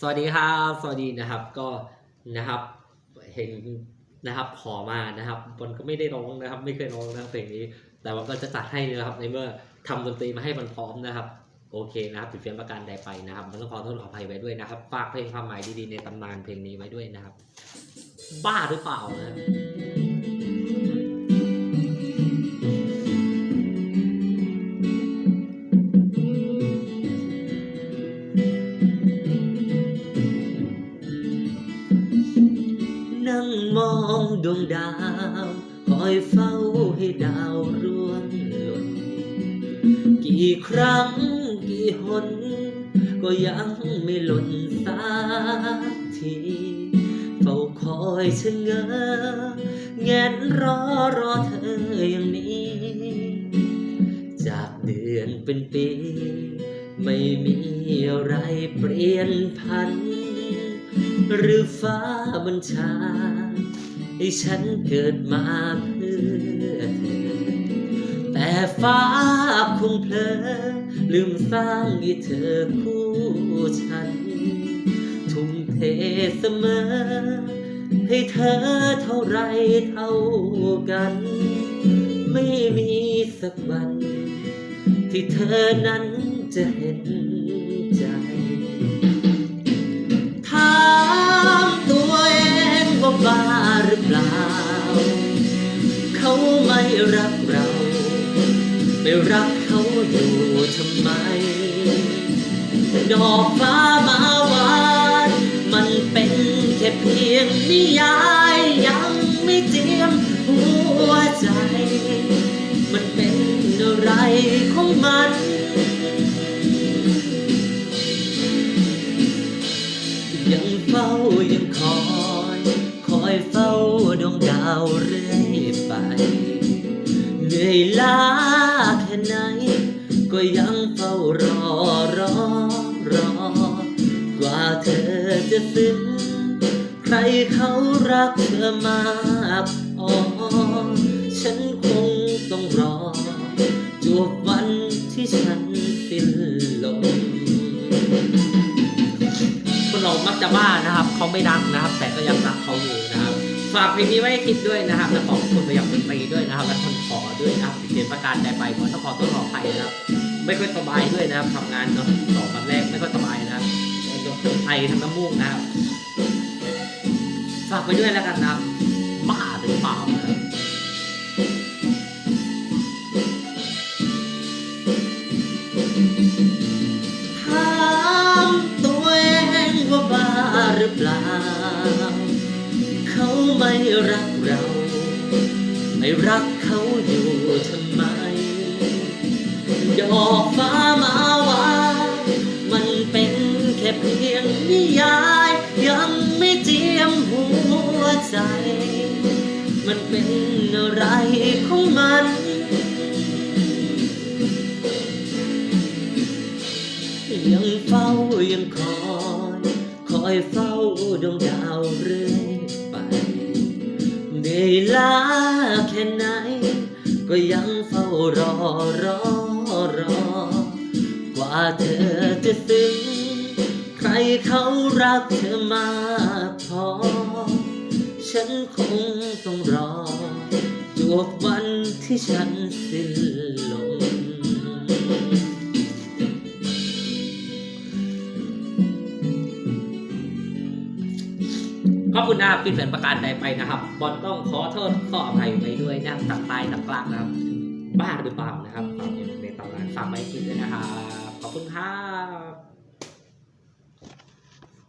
สวัสดีครับ สวัสดีนะครับ ก็นะครับ เห็นนะครับขอมานะครับบอลก็ไม่ได้ร้องนะครับ ไม่เคยร้องนะเพลงนี้ แต่ว่าก็จะจัดให้นะครับ ในเมื่อทำดนตรีมาให้มันพร้อมนะครับ โอเคนะครับผิดเพียนประการใดไปนะครับ มันต้องขอโทษขออภัยไว้ด้วยนะครับ ฝากเพลงความหมายดีๆในตำนานเพลงนี้ไว้ด้วยนะครับ บ้าหรือเปล่านะ นั่งมองดวงดาว คอยเฝ้าให้ดาวร่วงหล่น กี่ครั้งกี่หน ก็ยังไม่หล่นสักทีเฝ้าคอยชะเงอแงนรอรอเธออย่างนี้ จากเดือนเป็นปี ไม่มีอะไรเปลี่ยนพัน หรือฟ้าบัญชา ให้ฉันเกิดมาเพื่อเธอ แต่ฟ้าคงเพลอลืมสร้างให้เธอคู่ฉัน ทุ่มเทเสมอ ให้เธอเท่าไรเท่ากัน ไม่มีสักวัน ที่เธอนั้นจะเห็น รักเรา ไปรักเขาอยู่ทำไม ดอกฟ้ามาวานมันเป็นแค่เพียงนิยายยังไม่เจียมหัวใจ มันเป็นอะไรของมันยังเฝ้ายังคอย คอยเฝ้าดวงดาวเรื่อยไป นื่อยล้าแค่ไหน ก็ยังเฝ้ารอรอรอ กว่าเธอจะซึ้งใครเขารักเธอมากอ๋อฉันคงต้องรอ จวบวันที่ฉันสิ้นลมคนเรามักจะบ้านะครับ เขาไม่ดังนะครับแต่ ฝากเพลงนี้ไว้คิดด้วยนะครับและขอบคุณไปยังดนตรีด้วยนะครับ และคนขอด้วยนะครับเขียนประการใดไปขอต้องขอต้นขออภัยนะครับ ไม่ค่อยสบายด้วยนะครับทำงานเนาะสองวันแรกไม่ค่อยสบายนะครับยังไอทั้งน้ำมูกนะครับฝากไปด้วยแล้วกันนะครับบ้าหรือเปล่านะครับ ไม่รักเรา ไม่รักเขาอยู่ทำไมดอกฟ้ามาว่ามันเป็นแค่เพียงนิยาย ยังไม่เจียมหัวใจ มันเป็นอะไรของมันยังเฝ้ายังคอย คอยเฝ้าดวงดาวเรื่อย นื่อยล้าแค่ไหน ก็ยังเฝ้ารอรอรอ กว่าเธอจะซึ้งใครเขารักเธอมากพอ ฉันคงต้องรอจวบวันที่ฉันสิ้นลม พระคุณนะครับที่เปลี่ยนประการใดไปนะครับ บอลต้องขอโทษขออภัยไปด้วยนะครับตักตายตักกลางนะครับ บ้าหรือเปล่านะครับฝากในตำนานฝากไว้คิดด้วยนะครับ ขอบคุณครับ